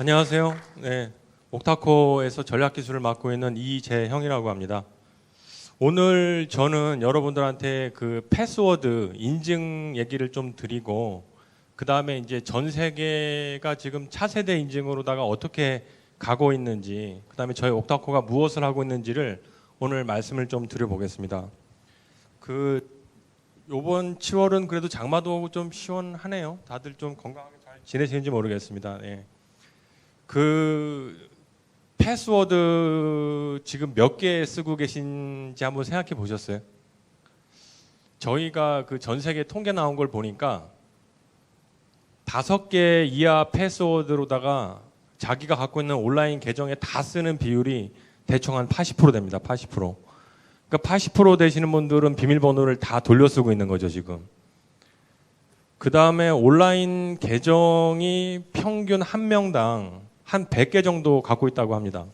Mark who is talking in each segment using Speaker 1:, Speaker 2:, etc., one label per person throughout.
Speaker 1: 안녕하세요. 네, 옥타코에서 전략 기술을 맡고 있는 이재형이라고 합니다. 오늘 저는 여러분들한테 그 패스워드 인증 얘기를 좀 드리고 그 다음에 이제 전 세계가 지금 차세대 인증으로다가 어떻게 가고 있는지 그 다음에 저희 옥타코가 무엇을 하고 있는지를 오늘 말씀을 좀 드려보겠습니다. 그 요번 7월은 그래도 장마도 오고 좀 시원하네요. 다들 좀 건강하게 잘 지내시는지 모르겠습니다. 예. 그 패스워드 지금 몇 개 쓰고 계신지 한번 생각해 보셨어요? 저희가 그 전 세계 통계 나온 걸 보니까 다섯 개 이하 패스워드로다가 자기가 갖고 있는 온라인 계정에 다 쓰는 비율이 대충 한 80% 됩니다. 80%. 그러니까 80% 되시는 분들은 비밀번호를 다 돌려 쓰고 있는 거죠, 지금. 그 다음에 온라인 계정이 평균 한 명당 한 100개 정도 갖고 있다고 합니다.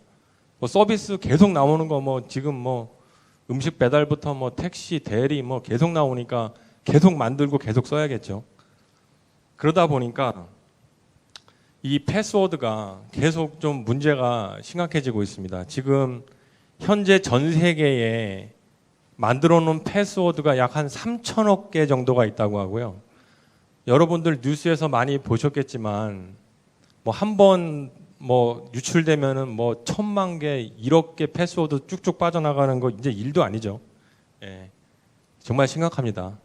Speaker 1: 뭐 서비스 계속 나오는 거 뭐 지금 뭐 음식 배달부터 뭐 택시, 대리 뭐 계속 나오니까 계속 만들고 계속 써야겠죠. 그러다 보니까 이 패스워드가 계속 좀 문제가 심각해지고 있습니다. 지금 현재 전 세계에 만들어 놓은 패스워드가 약 한 3천억 개 정도가 있다고 하고요. 여러분들 뉴스에서 많이 보셨겠지만 뭐 한 번 뭐 유출되면은 뭐 천만 개, 일억 개 패스워드 쭉쭉 빠져나가는 거 이제 일도 아니죠. 예. 정말 심각합니다.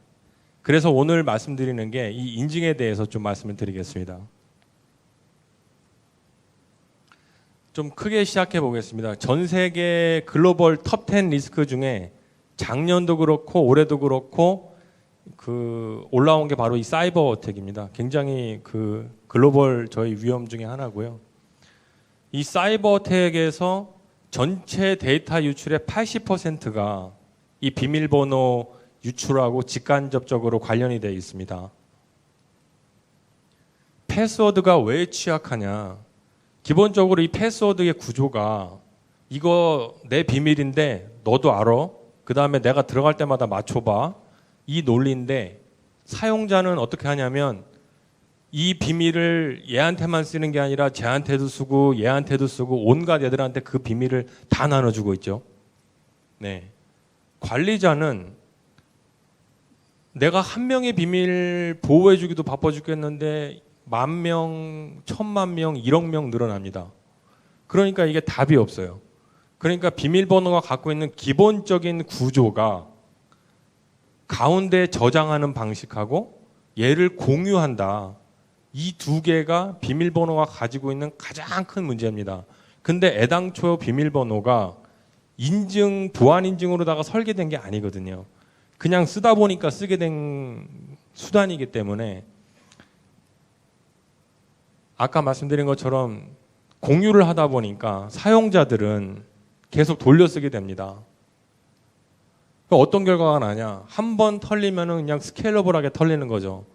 Speaker 1: 그래서 오늘 말씀드리는 게 이 인증에 대해서 좀 말씀을 드리겠습니다. 좀 크게 시작해 보겠습니다. 전 세계 글로벌 톱10 리스크 중에 작년도 그렇고 올해도 그렇고 그 올라온 게 바로 이 사이버 어택입니다. 굉장히 그 글로벌 저희 위험 중에 하나고요. 이 사이버 어택에서 전체 데이터 유출의 80%가 이 비밀번호 유출하고 직간접적으로 관련이 되어 있습니다. 패스워드가 왜 취약하냐? 기본적으로 이 패스워드의 구조가 이거 내 비밀인데 너도 알아? 그 다음에 내가 들어갈 때마다 맞춰봐. 이 논리인데 사용자는 어떻게 하냐면 이 비밀을 얘한테만 쓰는 게 아니라 쟤한테도 쓰고 얘한테도 쓰고 온갖 애들한테 그 비밀을 다 나눠주고 있죠. 네. 관리자는 내가 한 명의 비밀 보호해주기도 바빠 죽겠는데 만 명, 천만 명, 일억 명 늘어납니다. 그러니까 이게 답이 없어요. 그러니까 비밀번호가 갖고 있는 기본적인 구조가 가운데 저장하는 방식하고 얘를 공유한다. 이 두 개가 비밀번호가 가지고 있는 가장 큰 문제입니다. 근데 애당초 비밀번호가 인증, 보안 인증으로다가 설계된 게 아니거든요. 그냥 쓰다 보니까 쓰게 된 수단이기 때문에 아까 말씀드린 것처럼 공유를 하다 보니까 사용자들은 계속 돌려 쓰게 됩니다. 그러니까 어떤 결과가 나냐? 한 번 털리면은 그냥 스케일러블하게 털리는 거죠.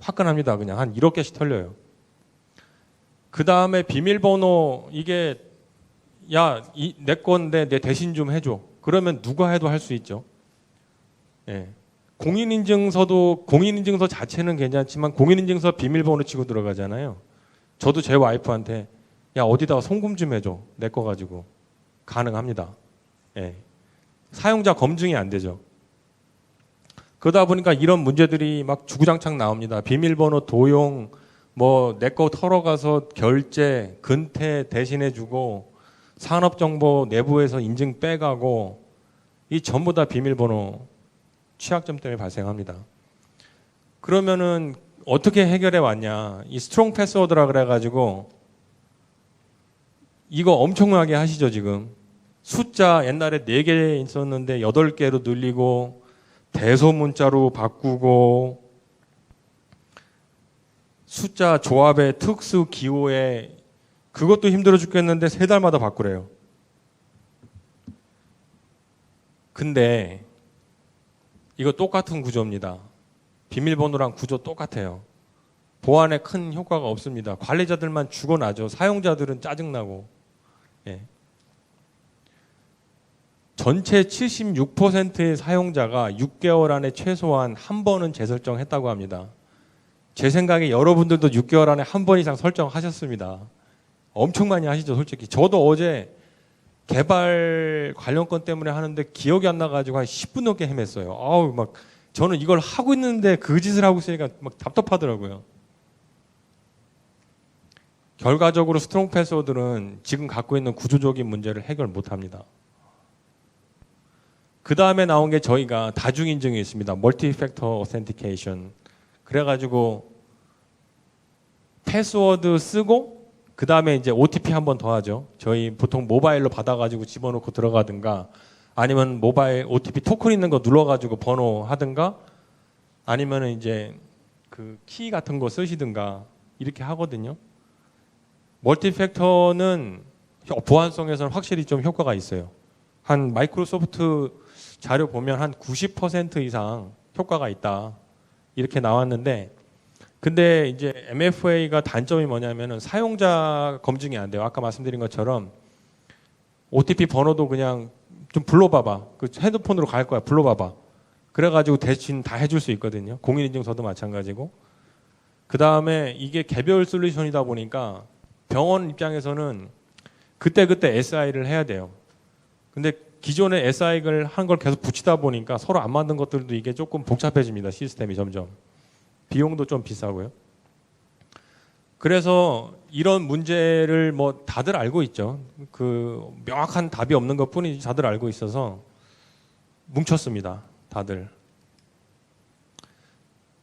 Speaker 1: 화끈합니다. 그냥 한 1억 개씩 털려요. 그 다음에 비밀번호 이게 야, 이, 내 건데 내 대신 좀 해줘. 그러면 누가 해도 할 수 있죠. 예. 공인인증서도 공인인증서 자체는 괜찮지만 공인인증서 비밀번호 치고 들어가잖아요. 저도 제 와이프한테 야 어디다가 송금 좀 해줘 내 거 가지고 가능합니다. 예. 사용자 검증이 안 되죠. 그러다 보니까 이런 문제들이 막 주구장창 나옵니다. 비밀번호 도용, 뭐 내 거 털어가서 결제, 근태 대신해주고 산업정보 내부에서 인증 빼가고 이 전부 다 비밀번호 취약점 때문에 발생합니다. 그러면은 어떻게 해결해 왔냐? 이 스트롱 패스워드라 그래가지고 이거 엄청나게 하시죠 지금. 숫자 옛날에 4개 있었는데 8개로 늘리고 대소 문자로 바꾸고 숫자 조합의 특수 기호에 그것도 힘들어 죽겠는데 세 달마다 바꾸래요. 근데 이거 똑같은 구조입니다. 비밀번호랑 구조 똑같아요. 보안에 큰 효과가 없습니다. 관리자들만 죽어나죠. 사용자들은 짜증나고. 예. 전체 76%의 사용자가 6개월 안에 최소한 한 번은 재설정했다고 합니다. 제 생각에 여러분들도 6개월 안에 한 번 이상 설정하셨습니다. 엄청 많이 하시죠, 솔직히. 저도 어제 개발 관련 건 때문에 하는데 기억이 안 나가지고 한 10분 넘게 헤맸어요. 아우, 막, 저는 이걸 하고 있는데 그 짓을 하고 있으니까 막 답답하더라고요. 결과적으로 스트롱 패스워드는 지금 갖고 있는 구조적인 문제를 해결 못 합니다. 그 다음에 나온 게 저희가 다중 인증이 있습니다. 멀티 팩터 오센티케이션. 그래가지고 패스워드 쓰고 그 다음에 이제 OTP 한 번 더 하죠. 저희 보통 모바일로 받아가지고 집어넣고 들어가든가 아니면 모바일 OTP 토큰 있는 거 눌러가지고 번호 하든가 아니면은 이제 그 키 같은 거 쓰시든가 이렇게 하거든요. 멀티 팩터는 보안성에서는 확실히 좀 효과가 있어요. 한 마이크로소프트 자료 보면 한 90% 이상 효과가 있다. 이렇게 나왔는데 근데 이제 MFA가 단점이 뭐냐면은 사용자 검증이 안 돼요. 아까 말씀드린 것처럼 OTP 번호도 그냥 좀 불러봐봐. 그 핸드폰으로 갈 거야. 불러봐봐. 그래가지고 대신 다 해줄 수 있거든요. 공인인증서도 마찬가지고. 그 다음에 이게 개별 솔루션이다 보니까 병원 입장에서는 그때그때 SI를 해야 돼요. 근데 기존에 SI를 한 걸 계속 붙이다 보니까 서로 안 맞는 것들도 이게 조금 복잡해집니다. 시스템이 점점. 비용도 좀 비싸고요. 그래서 이런 문제를 뭐 다들 알고 있죠. 그 명확한 답이 없는 것 뿐이지 다들 알고 있어서 뭉쳤습니다. 다들.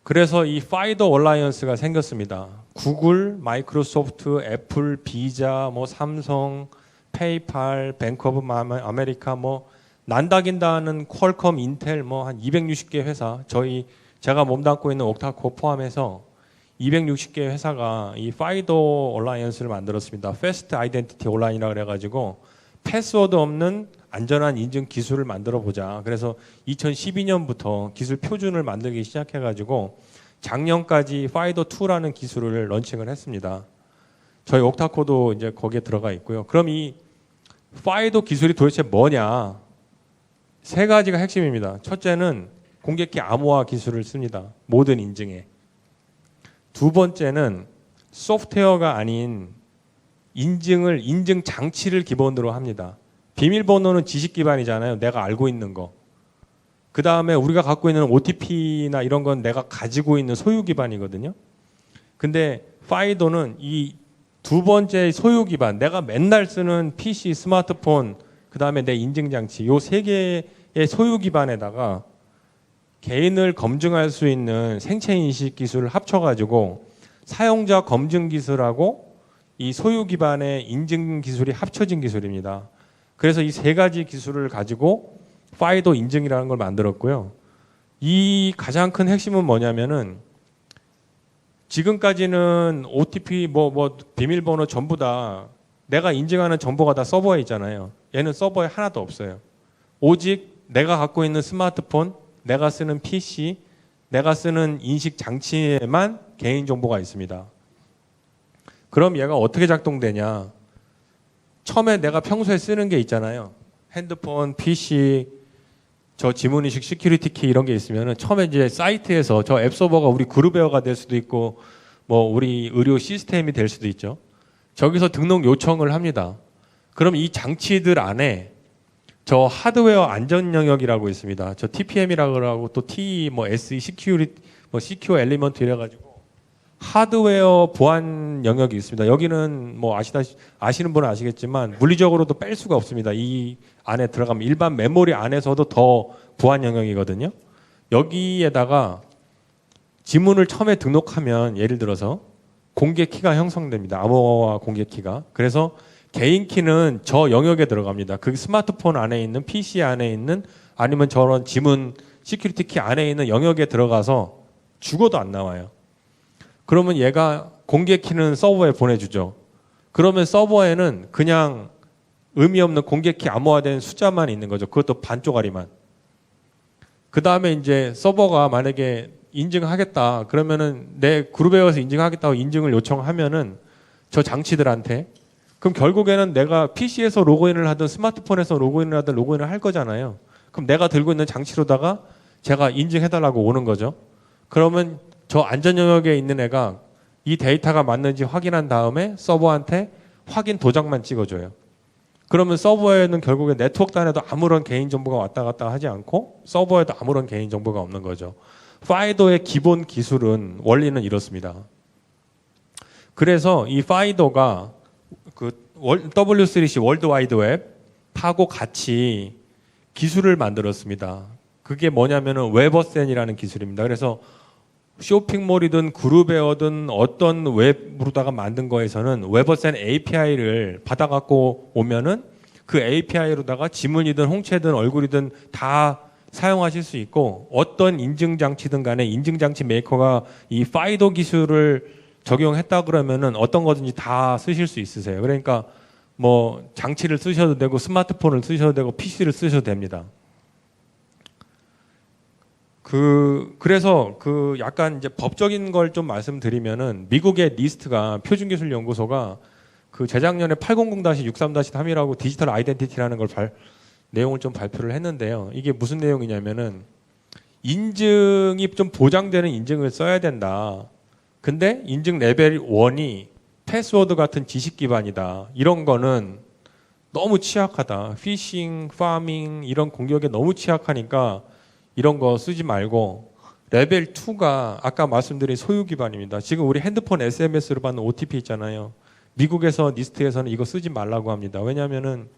Speaker 1: 그래서 이 파이더 얼라이언스가 생겼습니다. 구글, 마이크로소프트, 애플, 비자, 뭐 삼성, 페이팔, 뱅크 오브 아메리카 뭐 난다긴다는 퀄컴, 인텔 뭐 한 260개 회사 저희 제가 몸담고 있는 옥타코 포함해서 260개 회사가 이 파이더 얼라이언스를 만들었습니다. 패스트 아이덴티티 온라인이라 그래 가지고 패스워드 없는 안전한 인증 기술을 만들어 보자. 그래서 2012년부터 기술 표준을 만들기 시작해 가지고 작년까지 파이더 2라는 기술을 런칭을 했습니다. 저희 옥타코도 이제 거기에 들어가 있고요. 그럼 이 파이더 기술이 도대체 뭐냐? 세 가지가 핵심입니다. 첫째는 공개키 암호화 기술을 씁니다. 모든 인증에. 두 번째는 소프트웨어가 아닌 인증을 인증 장치를 기본으로 합니다. 비밀번호는 지식 기반이잖아요. 내가 알고 있는 거. 그 다음에 우리가 갖고 있는 OTP나 이런 건 내가 가지고 있는 소유 기반이거든요. 근데 파이도는 이 두 번째 소유 기반, 내가 맨날 쓰는 PC, 스마트폰, 그 다음에 내 인증 장치, 요 세 개의 소유 기반에다가 개인을 검증할 수 있는 생체 인식 기술을 합쳐가지고 사용자 검증 기술하고 이 소유 기반의 인증 기술이 합쳐진 기술입니다. 그래서 이 세 가지 기술을 가지고 파이도 인증이라는 걸 만들었고요. 이 가장 큰 핵심은 뭐냐면은 지금까지는 OTP 뭐 뭐 비밀번호 전부 다 내가 인증하는 정보가 다 서버에 있잖아요. 얘는 서버에 하나도 없어요. 오직 내가 갖고 있는 스마트폰, 내가 쓰는 PC, 내가 쓰는 인식 장치에만 개인 정보가 있습니다. 그럼 얘가 어떻게 작동되냐? 처음에 내가 평소에 쓰는 게 있잖아요. 핸드폰, PC, 저 지문인식 시큐리티 키 이런 게 있으면은 처음에 이제 사이트에서 저 앱 서버가 우리 그룹웨어가 될 수도 있고 뭐 우리 의료 시스템이 될 수도 있죠. 저기서 등록 요청을 합니다. 그럼 이 장치들 안에 저 하드웨어 안전 영역이라고 있습니다. 저 TPM이라고 하고 또 T 뭐 SE 시큐리티 뭐 시큐어 엘리먼트 이래 가지고 하드웨어 보안 영역이 있습니다. 여기는 뭐 아시다 아시는 분은 아시겠지만 물리적으로도 뺄 수가 없습니다. 이 안에 들어가면 일반 메모리 안에서도 더 보안 영역이거든요. 여기에다가 지문을 처음에 등록하면 예를 들어서 공개 키가 형성됩니다. 암호화 공개 키가. 그래서 개인 키는 저 영역에 들어갑니다. 그 스마트폰 안에 있는 PC 안에 있는 아니면 저런 지문 시큐리티 키 안에 있는 영역에 들어가서 죽어도 안 나와요. 그러면 얘가 공개 키는 서버에 보내주죠. 그러면 서버에는 그냥 의미 없는 공개 키 암호화된 숫자만 있는 거죠. 그것도 반쪽짜리만. 그 다음에 이제 서버가 만약에 인증하겠다. 그러면은 내 그룹웨어에서 인증하겠다고 인증을 요청하면은 저 장치들한테 그럼 결국에는 내가 PC에서 로그인을 하든 스마트폰에서 로그인을 하든 로그인을 할 거잖아요. 그럼 내가 들고 있는 장치로다가 제가 인증해달라고 오는 거죠. 그러면 저 안전 영역에 있는 애가 이 데이터가 맞는지 확인한 다음에 서버한테 확인 도장만 찍어줘요. 그러면 서버에는 결국에 네트워크 단에도 아무런 개인 정보가 왔다 갔다 하지 않고 서버에도 아무런 개인 정보가 없는 거죠. 파이더의 기본 기술은 원리는 이렇습니다. 그래서 이 파이더가 그 월- W3C 월드 와이드 웹하고 같이 기술을 만들었습니다. 그게 뭐냐면은 웨버센이라는 기술입니다. 그래서 쇼핑몰이든 그룹웨어든 어떤 웹으로다가 만든 거에서는 웨버센 API를 받아갖고 오면은 그 API로다가 지문이든 홍채든 얼굴이든 다 사용하실 수 있고 어떤 인증 장치든 간에 인증 장치 메이커가 이 파이도 기술을 적용했다 그러면은 어떤 거든지 다 쓰실 수 있으세요. 그러니까 뭐 장치를 쓰셔도 되고 스마트폰을 쓰셔도 되고 PC를 쓰셔도 됩니다. 그 그래서 그 약간 이제 법적인 걸 좀 말씀드리면은 미국의 리스트가 표준기술 연구소가 그 재작년에 800-63-3이라고 디지털 아이덴티티라는 걸 발, 내용을 좀 발표를 했는데요. 이게 무슨 내용이냐면은 인증이 좀 보장되는 인증을 써야 된다. 근데 인증 레벨 1이 패스워드 같은 지식 기반이다. 이런 거는 너무 취약하다. 피싱, 파밍 이런 공격에 너무 취약하니까 이런 거 쓰지 말고 레벨 2가 아까 말씀드린 소유 기반입니다. 지금 우리 핸드폰 SMS로 받는 OTP 있잖아요. 미국에서 니스트에서는 이거 쓰지 말라고 합니다. 왜냐하면은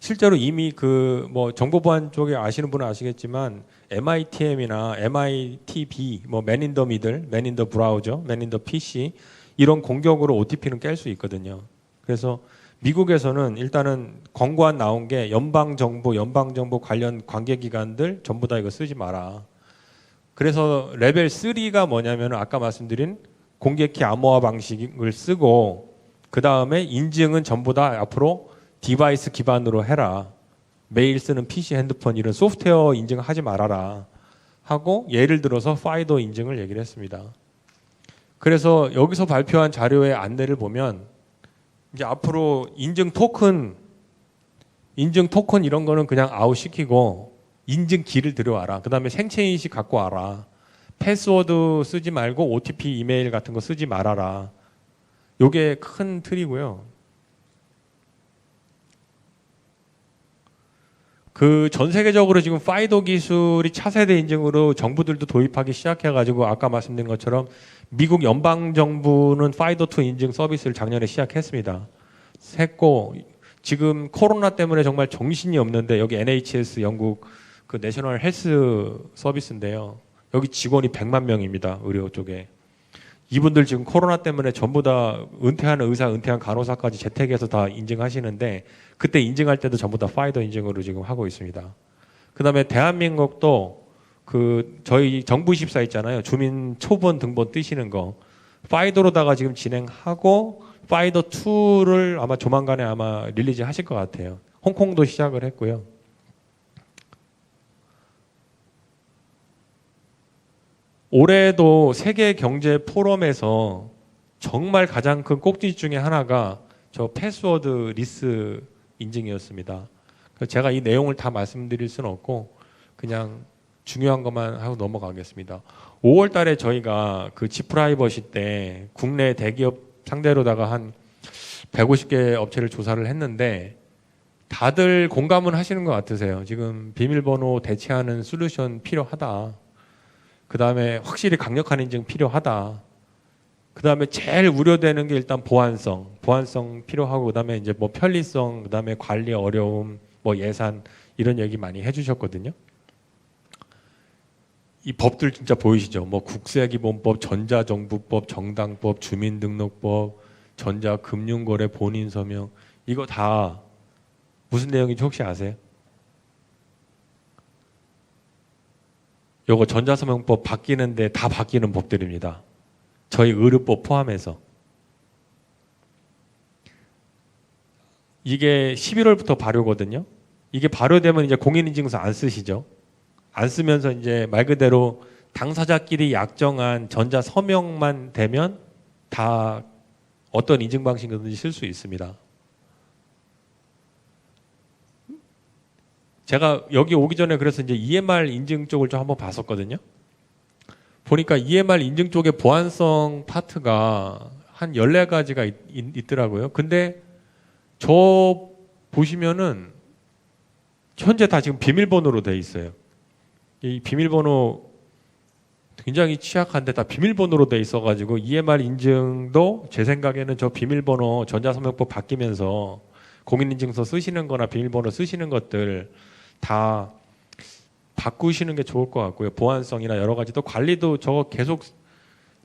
Speaker 1: 실제로 이미 그 뭐 정보보안 쪽에 아시는 분은 아시겠지만 MITM이나 MITB, 뭐 the Browser, Man in the PC 이런 공격으로 OTP는 깰 수 있거든요. 그래서 미국에서는 일단은 권고안 나온 게 연방 정부, 연방 정부 관련 관계 기관들 전부 다 이거 쓰지 마라. 그래서 레벨 3가 뭐냐면 아까 말씀드린 공개키 암호화 방식을 쓰고 그 다음에 인증은 전부 다 앞으로 디바이스 기반으로 해라. 메일 쓰는 PC, 핸드폰 이런 소프트웨어 인증하지 말아라. 하고 예를 들어서 파이더 인증을 얘기를 했습니다. 그래서 여기서 발표한 자료의 안내를 보면 이제 앞으로 인증 토큰, 인증 토큰 이런 거는 그냥 아웃 시키고 인증 키를 들여와라. 그 다음에 생체 인식 갖고 와라. 패스워드 쓰지 말고 OTP 이메일 같은 거 쓰지 말아라. 요게 큰 틀이고요. 그 전 세계적으로 지금 파이도 기술이 차세대 인증으로 정부들도 도입하기 시작해가지고 아까 말씀드린 것처럼 미국 연방 정부는 파이도 2 인증 서비스를 작년에 시작했습니다. 했고 지금 코로나 때문에 정말 정신이 없는데 여기 NHS 영국 그 내셔널 헬스 서비스인데요. 여기 직원이 100만 명입니다. 의료 쪽에. 이분들 지금 코로나 때문에 전부 다 은퇴하는 의사, 은퇴한 간호사까지 재택에서 다 인증하시는데 그때 인증할 때도 전부 다 파이더 인증으로 지금 하고 있습니다. 그다음에 대한민국도 그 저희 정부 24 있잖아요. 주민 초본 등본 뜨시는 거 파이더로다가 지금 진행하고 파이더 2를 아마 조만간에 아마 릴리즈 하실 것 같아요. 홍콩도 시작을 했고요. 올해도 세계 경제 포럼에서 정말 가장 큰 꼭지 중에 하나가 저 패스워드 리스 인증이었습니다. 제가 이 내용을 다 말씀드릴 수는 없고 그냥 중요한 것만 하고 넘어가겠습니다. 5월 달에 저희가 그 지프라이버시 때 국내 대기업 상대로다가 한 150개 업체를 조사를 했는데 다들 공감은 하시는 것 같으세요. 지금 비밀번호 대체하는 솔루션 필요하다. 그 다음에 확실히 강력한 인증 필요하다. 그 다음에 제일 우려되는 게 일단 보안성, 보안성 필요하고 그 다음에 이제 뭐 편리성, 그 다음에 관리 어려움, 뭐 예산 이런 얘기 많이 해주셨거든요. 이 법들 진짜 보이시죠? 뭐 국세기본법, 전자정부법, 정당법, 주민등록법, 전자금융거래 본인 서명 이거 다 무슨 내용인지 혹시 아세요? 요거 전자서명법 바뀌는데 다 바뀌는 법들입니다. 저희 의료법 포함해서. 이게 11월부터 발효거든요. 이게 발효되면 이제 공인인증서 안 쓰시죠. 안 쓰면서 이제 말 그대로 당사자끼리 약정한 전자 서명만 되면 다 어떤 인증 방식이든지 쓸 수 있습니다. 제가 여기 오기 전에 그래서 이제 EMR 인증 쪽을 좀 한번 봤었거든요. 보니까 EMR 인증 쪽의 보안성 파트가 한 14가지가 있, 더라고요 근데 저 보시면은 현재 다 지금 비밀번호로 돼 있어요. 이 비밀번호 굉장히 취약한데 다 비밀번호로 돼 있어가지고 EMR 인증도 제 생각에는 저 비밀번호 전자서명법 바뀌면서 공인인증서 쓰시는 거나 비밀번호 쓰시는 것들 다 바꾸시는 게 좋을 것 같고요. 보안성이나 여러 가지 또 관리도 저거 계속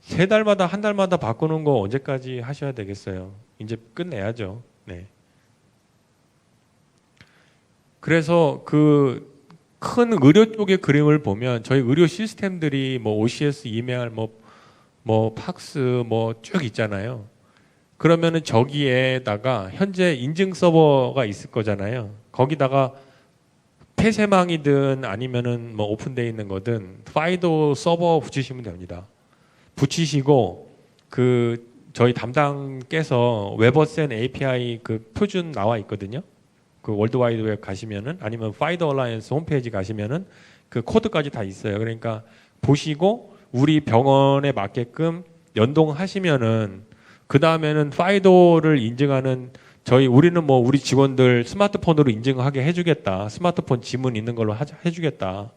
Speaker 1: 세 달마다 한 달마다 바꾸는 거 언제까지 하셔야 되겠어요. 이제 끝내야죠. 네. 그래서 그 큰 의료 쪽의 그림을 보면 저희 의료 시스템들이 뭐 OCS, EMR, 뭐, 뭐 팍스 뭐 쭉 있잖아요. 그러면은 저기에다가 현재 인증 서버가 있을 거잖아요. 거기다가 폐쇄망이든 아니면은 뭐 오픈되어 있는 거든 파이도 서버 붙이시면 됩니다. 붙이시고 그 저희 담당께서 웨버센 API 그 표준 나와 있거든요. 그 월드와이드웹 가시면은 아니면 파이더 얼라이언스 홈페이지 가시면은 그 코드까지 다 있어요. 그러니까 보시고 우리 병원에 맞게끔 연동하시면은 그 다음에는 파이도를 인증하는 저희 우리는 뭐 우리 직원들 스마트폰으로 인증하게 해주겠다. 스마트폰 지문 있는 걸로 하- 해주겠다.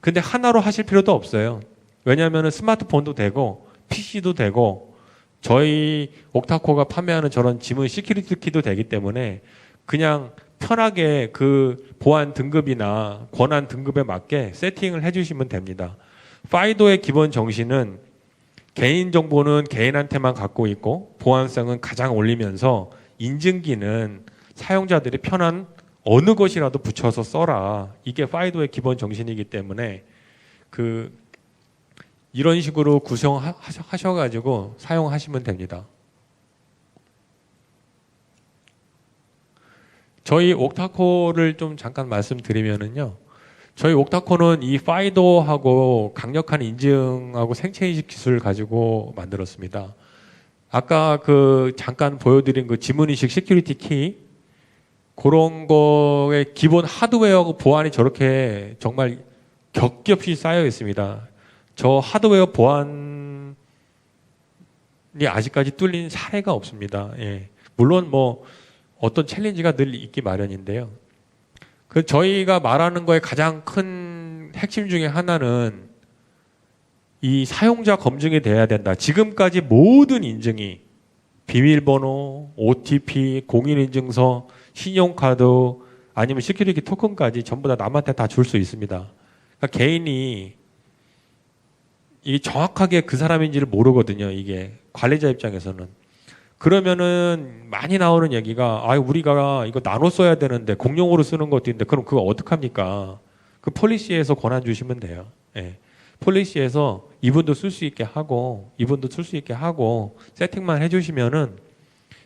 Speaker 1: 근데 하나로 하실 필요도 없어요. 왜냐하면 스마트폰도 되고 PC도 되고 저희 옥타코가 판매하는 저런 지문 시큐리티 키도 되기 때문에 그냥 편하게 그 보안 등급이나 권한 등급에 맞게 세팅을 해주시면 됩니다. 파이도의 기본 정신은 개인 정보는 개인한테만 갖고 있고 보안성은 가장 올리면서 인증기는 사용자들이 편한 어느 것이라도 붙여서 써라. 이게 파이도의 기본 정신이기 때문에 그 이런 식으로 구성하셔가지고 사용하시면 됩니다. 저희 옥타코를 좀 잠깐 말씀드리면은요. 저희 옥타코는 이 파이도하고 강력한 인증하고 생체인식 기술을 가지고 만들었습니다. 아까 그 잠깐 보여드린 그 지문인식 시큐리티 키 그런 거의 기본 하드웨어 보안이 저렇게 정말 겹겹이 쌓여 있습니다. 저 하드웨어 보안이 아직까지 뚫린 사례가 없습니다. 예. 물론 뭐 어떤 챌린지가 늘 있기 마련인데요. 그 저희가 말하는 거에 가장 큰 핵심 중에 하나는 이 사용자 검증이 돼야 된다. 지금까지 모든 인증이 비밀번호, OTP, 공인인증서, 신용카드 아니면 시큐리티 토큰까지 전부 다 남한테 다 줄 수 있습니다. 그러니까 개인이 이 정확하게 그 사람인지를 모르거든요. 이게 관리자 입장에서는. 그러면은 많이 나오는 얘기가 아 우리가 이거 나눠 써야 되는데 공용으로 쓰는 것도 있는데 그럼 그거 어떡합니까? 그 폴리시에서 권한 주시면 돼요. 예. 폴리시에서 이분도 쓸 수 있게 하고 이분도 쓸 수 있게 하고 세팅만 해주시면은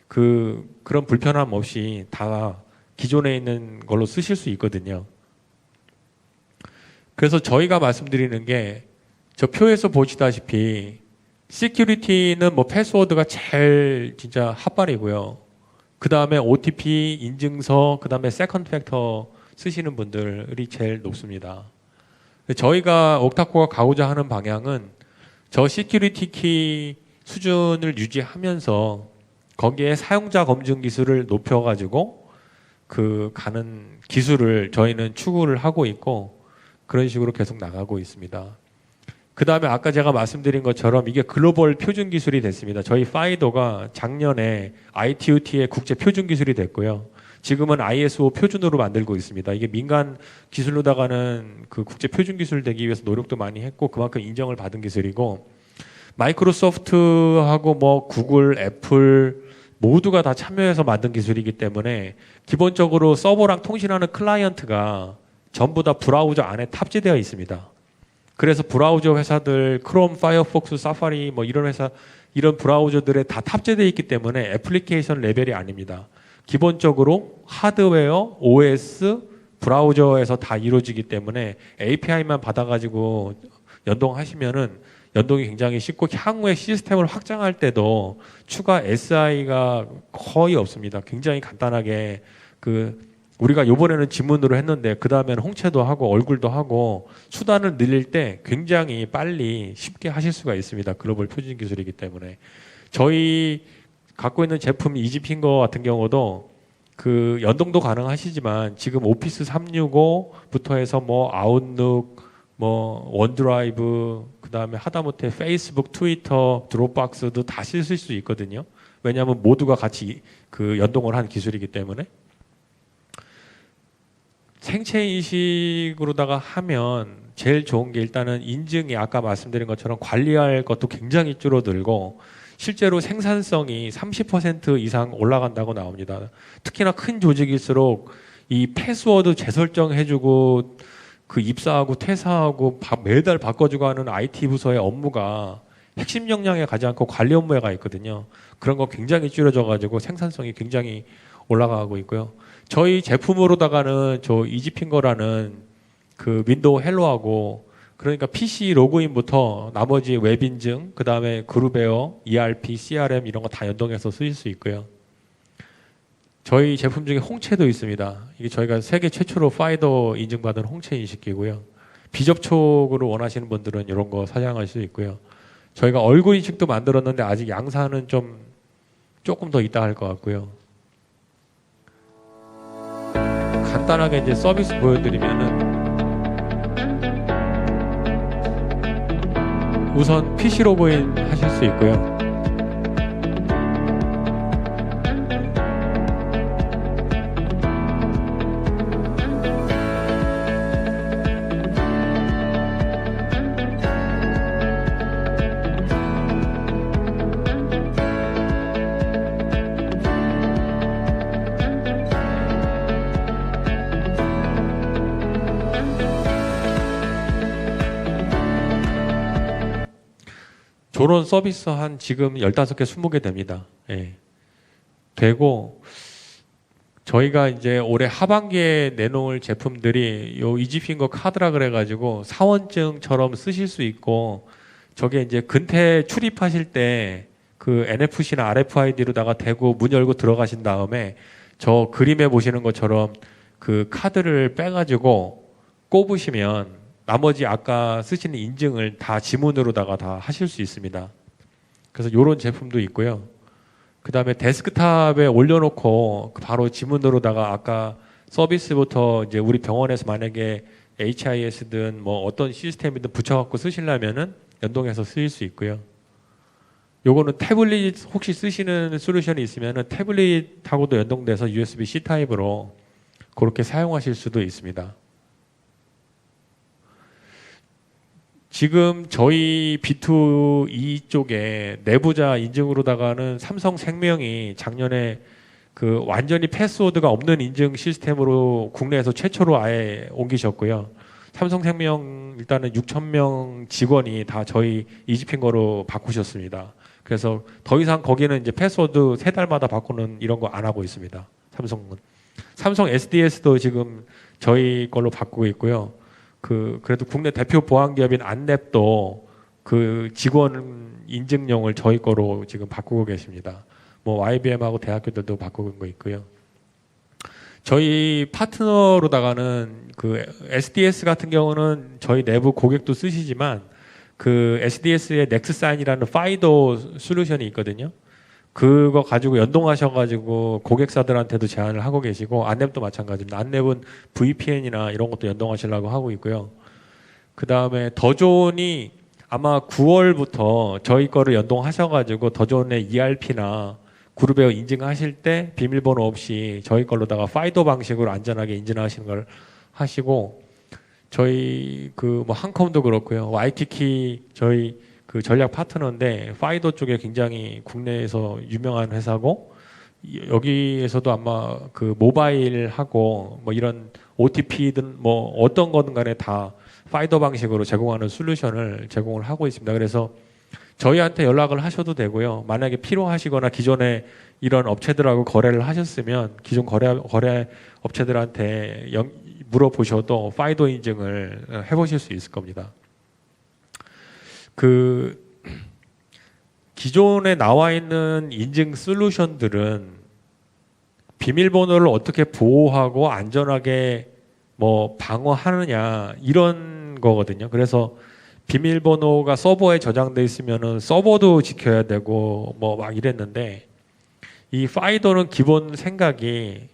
Speaker 1: 그 그런 불편함 없이 다 기존에 있는 걸로 쓰실 수 있거든요. 그래서 저희가 말씀드리는 게 저 표에서 보시다시피 시큐리티는 뭐 패스워드가 제일 진짜 핫발이고요. 그 다음에 OTP 인증서, 그 다음에 세컨드 팩터 쓰시는 분들이 제일 높습니다. 저희가 옥타코가 가고자 하는 방향은 저 시큐리티 키 수준을 유지하면서 거기에 사용자 검증 기술을 높여가지고 그 가는 기술을 저희는 추구를 하고 있고 그런 식으로 계속 나가고 있습니다. 그 다음에 아까 제가 말씀드린 것처럼 이게 글로벌 표준 기술이 됐습니다. 저희 파이도가 작년에 ITUT의 국제 표준 기술이 됐고요. 지금은 ISO 표준으로 만들고 있습니다. 이게 민간 기술로다가는 그 국제 표준 기술 되기 위해서 노력도 많이 했고 그만큼 인정을 받은 기술이고 마이크로소프트하고 뭐 구글, 애플 모두가 다 참여해서 만든 기술이기 때문에 기본적으로 서버랑 통신하는 클라이언트가 전부 다 브라우저 안에 탑재되어 있습니다. 그래서 브라우저 회사들 크롬, 파이어폭스, 사파리 뭐 이런 회사 이런 브라우저들에 다 탑재되어 있기 때문에 애플리케이션 레벨이 아닙니다. 기본적으로 하드웨어, OS, 브라우저에서 다 이루어지기 때문에 API만 받아가지고 연동하시면은 연동이 굉장히 쉽고 향후에 시스템을 확장할 때도 추가 SI가 거의 없습니다. 굉장히 간단하게 그 우리가 요번에는 지문으로 했는데 그 다음에는 홍채도 하고 얼굴도 하고 수단을 늘릴 때 굉장히 빨리 쉽게 하실 수가 있습니다. 글로벌 표준 기술이기 때문에 저희 갖고 있는 제품 이지핑거 같은 경우도 그 연동도 가능하시지만 지금 오피스 365부터 해서 뭐 아웃룩, 뭐 원드라이브, 그 다음에 하다못해 페이스북, 트위터, 드롭박스도 다 쓰실 수 있거든요. 왜냐하면 모두가 같이 그 연동을 한 기술이기 때문에 생체 인식으로다가 하면 제일 좋은 게 일단은 인증이 아까 말씀드린 것처럼 관리할 것도 굉장히 줄어들고 실제로 생산성이 30% 이상 올라간다고 나옵니다. 특히나 큰 조직일수록 이 패스워드 재설정해주고 그 입사하고 퇴사하고 바- 매달 바꿔주고 하는 IT 부서의 업무가 핵심 역량에 가지 않고 관리 업무에 가 있거든요. 그런 거 굉장히 줄여져가지고 생산성이 굉장히 올라가고 있고요. 저희 제품으로다가는 저 이지핑거라는 그 윈도우 헬로하고 그러니까 PC 로그인부터 나머지 웹 인증, 그 다음에 그룹웨어, ERP, CRM 이런 거 다 연동해서 쓰일 수 있고요. 저희 제품 중에 홍채도 있습니다. 이게 저희가 세계 최초로 파이더 인증받은 홍채 인식기고요. 비접촉으로 원하시는 분들은 이런 거 사용할 수 있고요. 저희가 얼굴 인식도 만들었는데 아직 양산은 좀 조금 더 있다 할 것 같고요. 간단하게 이제 서비스 보여드리면은 우선 PC 로그인 하실 수 있고요. 저런 서비스 한 지금 15개, 20개 됩니다. 예. 되고, 저희가 이제 올해 하반기에 내놓을 제품들이 요 이지핑거 카드라 그래가지고 사원증처럼 쓰실 수 있고, 저게 이제 근태 출입하실 때 그 NFC나 RFID로다가 대고 문 열고 들어가신 다음에 저 그림에 보시는 것처럼 그 카드를 빼가지고 꼽으시면 나머지 아까 쓰시는 인증을 다 지문으로다가 다 하실 수 있습니다. 그래서 이런 제품도 있고요. 그 다음에 데스크탑에 올려놓고 바로 지문으로다가 아까 서비스부터 이제 우리 병원에서 만약에 HIS든 뭐 어떤 시스템이든 붙여갖고 쓰시려면은 연동해서 쓰일 수 있고요. 요거는 태블릿 혹시 쓰시는 솔루션이 있으면은 태블릿하고도 연동돼서 USB-C 타입으로 그렇게 사용하실 수도 있습니다. 지금 저희 B2E 쪽에 내부자 인증으로다가는 삼성생명이 작년에 그 완전히 패스워드가 없는 인증 시스템으로 국내에서 최초로 아예 옮기셨고요. 삼성생명 일단은 6천 명 직원이 다 저희 이지핀 거로 바꾸셨습니다. 그래서 더 이상 거기는 이제 패스워드 세 달마다 바꾸는 이런 거 안 하고 있습니다. 삼성은. 삼성 SDS도 지금 저희 걸로 바꾸고 있고요. 그 그래도 국내 대표 보안 기업인 안랩도 그 직원 인증용을 저희 거로 지금 바꾸고 계십니다. 뭐 IBM하고 대학교들도 바꾸는 거 있고요. 저희 파트너로다가는 그 SDS 같은 경우는 저희 내부 고객도 쓰시지만 그 SDS의 넥스사인이라는 파이도 솔루션이 있거든요. 그거 가지고 연동하셔가지고 고객사들한테도 제안을 하고 계시고 안랩도 마찬가지입니다. 안랩은 VPN이나 이런 것도 연동하시려고 하고 있고요. 그 다음에 더존이 아마 9월부터 저희 거를 연동하셔가지고 더존의 ERP나 그룹에 인증하실 때 비밀번호 없이 저희 걸로다가 파이도 방식으로 안전하게 인증하시는 걸 하시고 저희 그 뭐 한컴도 그렇고요. YT키 저희 그 전략 파트너인데 파이도 쪽에 굉장히 국내에서 유명한 회사고 이- 여기에서도 아마 그 모바일하고 뭐 이런 OTP든 뭐 어떤 거든 간에 다 파이더 방식으로 제공하는 솔루션을 제공을 하고 있습니다. 그래서 저희한테 연락을 하셔도 되고요. 만약에 필요하시거나 기존에 이런 업체들하고 거래를 하셨으면 기존 거래 거래 업체들한테 영- 물어보셔도 파이도 인증을 해보실 수 있을 겁니다. 그 기존에 나와 있는 인증 솔루션들은 비밀번호를 어떻게 보호하고 안전하게 뭐 방어하느냐 이런 거거든요. 그래서 비밀번호가 서버에 저장돼 있으면은 서버도 지켜야 되고 뭐 막 이랬는데 이 파이더는 기본 생각이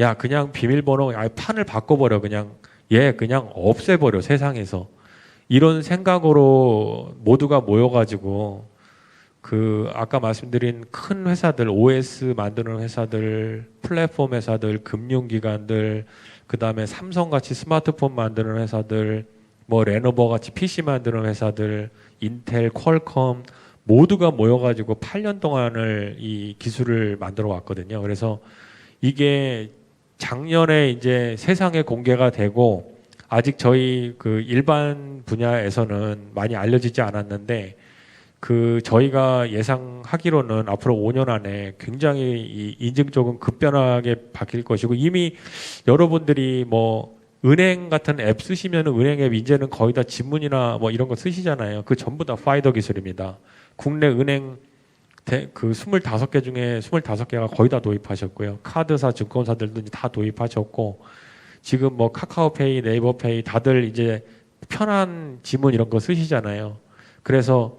Speaker 1: 야 그냥 비밀번호 아예 판을 바꿔버려 그냥 얘 그냥 없애버려 세상에서 이런 생각으로 모두가 모여가지고 그 아까 말씀드린 큰 회사들 OS 만드는 회사들 플랫폼 회사들 금융기관들 그 다음에 삼성 같이 스마트폰 만드는 회사들 뭐 레노버 같이 PC 만드는 회사들 인텔 퀄컴 모두가 모여가지고 8년 동안을 이 기술을 만들어 왔거든요. 그래서 이게 작년에 이제 세상에 공개가 되고 아직 저희 그 일반 분야에서는 많이 알려지지 않았는데 그 저희가 예상하기로는 앞으로 5년 안에 굉장히 이 인증 쪽은 급변하게 바뀔 것이고 이미 여러분들이 뭐 은행 같은 앱 쓰시면 은행 앱 이제는 거의 다 지문이나 뭐 이런 거 쓰시잖아요. 그 전부 다 파이더 기술입니다. 국내 은행 대- 그 25개 중에 25개가 거의 다 도입하셨고요. 카드사, 증권사들도 다 도입하셨고 지금 뭐 카카오페이, 네이버페이 다들 이제 편한 지문 이런 거 쓰시잖아요. 그래서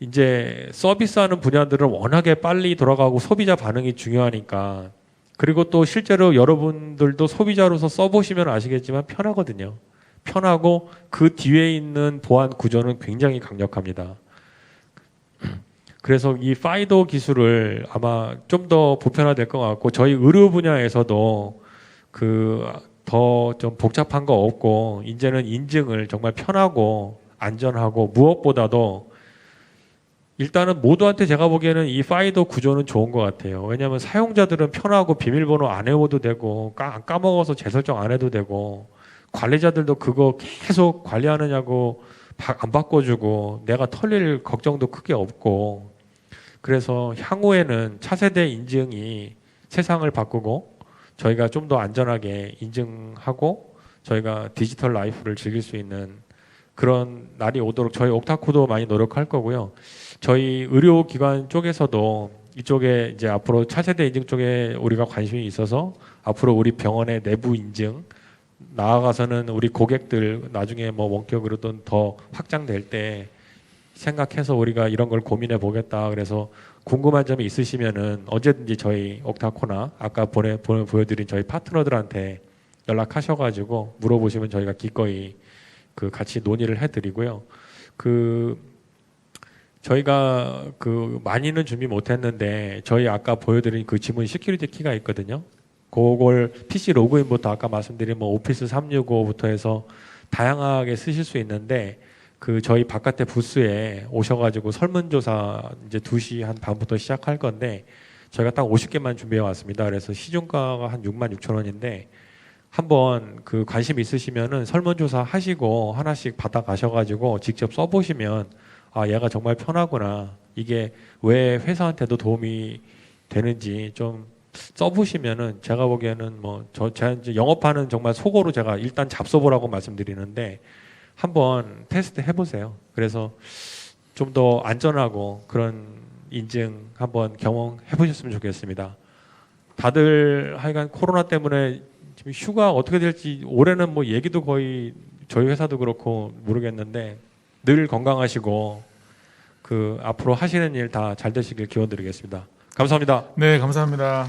Speaker 1: 이제 서비스하는 분야들은 워낙에 빨리 돌아가고 소비자 반응이 중요하니까 그리고 또 실제로 여러분들도 소비자로서 써보시면 아시겠지만 편하거든요. 편하고 그 뒤에 있는 보안 구조는 굉장히 강력합니다. 그래서 이 파이더 기술을 아마 좀 더 보편화될 것 같고 저희 의료 분야에서도 그 더 좀 복잡한 거 없고 이제는 인증을 정말 편하고 안전하고 무엇보다도 일단은 모두한테 제가 보기에는 이 파이더 구조는 좋은 것 같아요. 왜냐하면 사용자들은 편하고 비밀번호 안 외워도 되고 까, 까먹어서 재설정 안 해도 되고 관리자들도 그거 계속 관리하느냐고 바- 안 바꿔주고 내가 털릴 걱정도 크게 없고 그래서 향후에는 차세대 인증이 세상을 바꾸고 저희가 좀 더 안전하게 인증하고 저희가 디지털 라이프를 즐길 수 있는 그런 날이 오도록 저희 옥타코도 많이 노력할 거고요. 저희 의료기관 쪽에서도 이쪽에 이제 앞으로 차세대 인증 쪽에 우리가 관심이 있어서 앞으로 우리 병원의 내부 인증 나아가서는 우리 고객들 나중에 뭐 원격으로든 더 확장될 때 생각해서 우리가 이런 걸 고민해 보겠다. 그래서 궁금한 점이 있으시면은 언제든지 저희 옥타코나 아까 보내, 보내 보여드린 저희 파트너들한테 연락하셔가지고 물어보시면 저희가 기꺼이 그 같이 논의를 해드리고요. 그 저희가 그 많이는 준비 못했는데 저희 아까 보여드린 그 지문 시큐리티 키가 있거든요. 그걸 PC 로그인부터 아까 말씀드린 뭐 오피스 365부터 해서 다양하게 쓰실 수 있는데 그 저희 바깥에 부스에 오셔가지고 설문조사 이제 2시 한 반부터 시작할 건데 저희가 딱 50개만 준비해 왔습니다. 그래서 시중가가 한 6만 6천 원인데 한번 그 관심 있으시면은 설문조사 하시고 하나씩 받아 가셔가지고 직접 써보시면 아 얘가 정말 편하구나 이게 왜 회사한테도 도움이 되는지 좀 써보시면은 제가 보기에는 뭐 저 제가 이제 영업하는 정말 속어로 제가 일단 잡숴보라고 말씀드리는데 한번 테스트 해보세요. 그래서 좀 더 안전하고 그런 인증 한번 경험해 보셨으면 좋겠습니다. 다들 하여간 코로나 때문에 지금 휴가 어떻게 될지 올해는 뭐 얘기도 거의 저희 회사도 그렇고 모르겠는데 늘 건강하시고 그 앞으로 하시는 일 다 잘 되시길 기원드리겠습니다. 감사합니다.
Speaker 2: 네, 감사합니다.